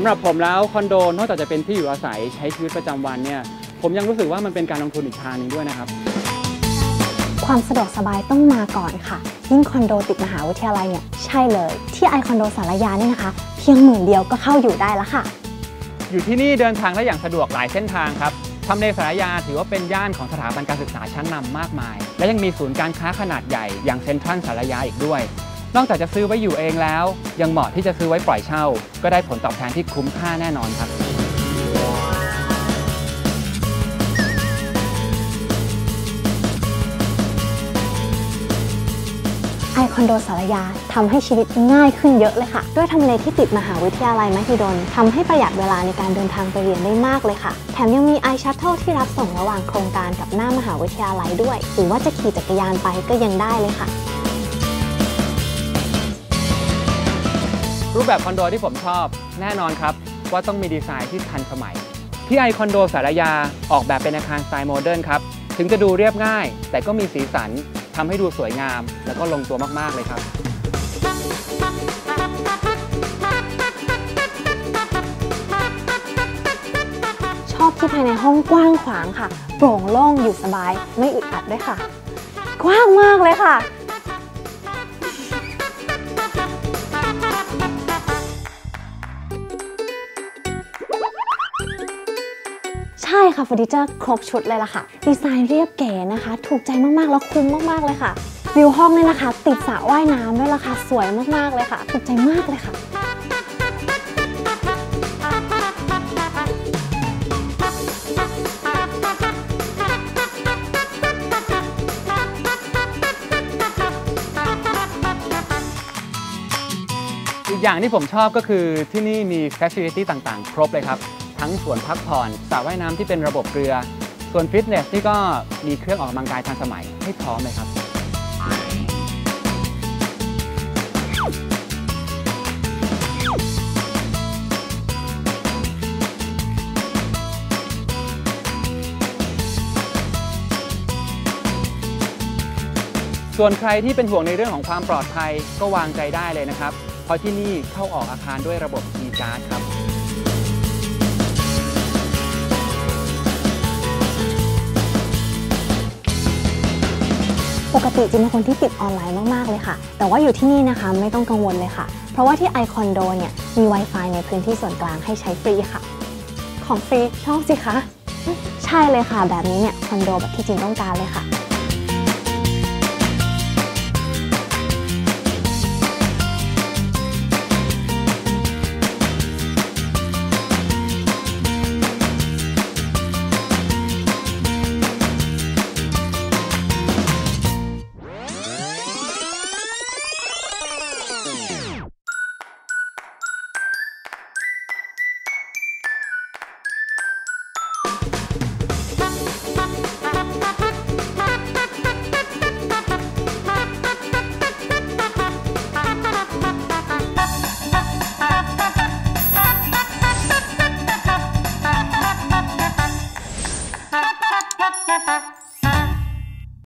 ำหรับผมแล้วคอนโดนอกจากจะเป็นที่อยู่อาศัยใช้ชีวิตประจำวันเนี่ยผมยังรู้สึกว่ามันเป็นการลงทุนอีกทางหนึงด้วยนะครับ ความสะดวกสบายต้องมาก่อนค่ะ ยิ่งคอนโดติดมหาวิทยาลัยเนี่ยใช่เลย ที่ไอคอนโดสารยานี่นะคะ เพียงหมื่นเดียวก็เข้าอยู่ได้แล้วค่ะ อยู่ที่นี่เดินทางได้อย่างสะดวกหลายเส้นทางครับทำเลสารยาถือว่าเป็นย่านของสถาบันการศึกษาชั้นนำมากมาย และยังมีศูนย์การค้าขนาดใหญ่อย่างเซ็นทรัลสารยาอีกด้วย นอกจากจะซื้อไว้อยู่เองแล้ว ยังเหมาะที่จะซื้อไว้ปล่อยเช่า ก็ได้ผลตอบแทนที่คุ้มค่าแน่นอนครับ ไอคอนโดสารยาทำให้ชีวิตง่ายขึ้นเยอะเลยค่ะ ด้วยทำเลที่ติดมหาวิทยาลัยมหิดลทำให้ประหยัดเวลาในการเดินทางไปเรียนได้มากเลยค่ะ แถมยังมีไอชัตเทิลที่รับส่งระหว่างโครงการกับหน้ามหาวิทยาลัยด้วย หรือว่าจะขี่จักรยานไปก็ยังได้เลยค่ะ แบบคอนโดที่ผมชอบ แน่นอนครับ ว่าต้องมีดีไซน์ที่ทันสมัย ที่ไอคอนโดสารยาออกแบบเป็นอาคารสไตล์โมเดิร์นครับ ถึงจะดูเรียบง่าย แต่ก็มีสีสันทำให้ดูสวยงาม แล้วก็ลงตัวมาก ๆ เลยครับชอบที่ภายในห้องกว้างขวางค่ะ โปร่งโล่งอยู่สบาย ไม่อึดอัดด้วยค่ะ กว้างมากเลยค่ะ ใช่ค่ะเฟอร์นิเจอร์ครบชุดเลยล่ะค่ะ ดีไซน์เรียบเก๋นะคะ ถูกใจมากๆ แล้วคุ้มมากๆ เลยค่ะ วิวห้องเนี่ยนะคะ ติดสระว่ายน้ำด้วยล่ะค่ะ สวยมากๆ เลยค่ะ ถูกใจมากเลยค่ะอีกอย่างที่ผมชอบก็คือที่นี่มี Facility ต่างๆ ครบเลยครับ ทั้งสวนพักผ่อนสระว่ายน้ำที่เป็นระบบเรือ ส่วนฟิตเนสที่ก็มีเครื่องออกกำลังกายทันสมัยให้พร้อมเลยครับส่วนใครที่เป็นห่วงในเรื่องของความปลอดภัยก็วางใจได้เลยนะครับ เพราะที่นี่เข้าออกอาคารด้วยระบบ e-card ครับ ปกติจินเป็นคนที่ติดออนไลน์มาก ๆ เลยค่ะ แต่ว่าอยู่ที่นี่นะคะไม่ต้องกังวลเลยค่ะ เพราะว่าที่ไอคอนโดเนี่ยมี Wi-Fi ในพื้นที่ส่วนกลางให้ใช้ฟรีค่ะ ของฟรีชอบสิคะ ใช่เลยค่ะ แบบนี้เนี่ยคอนโดแบบที่จินต้องการเลยค่ะ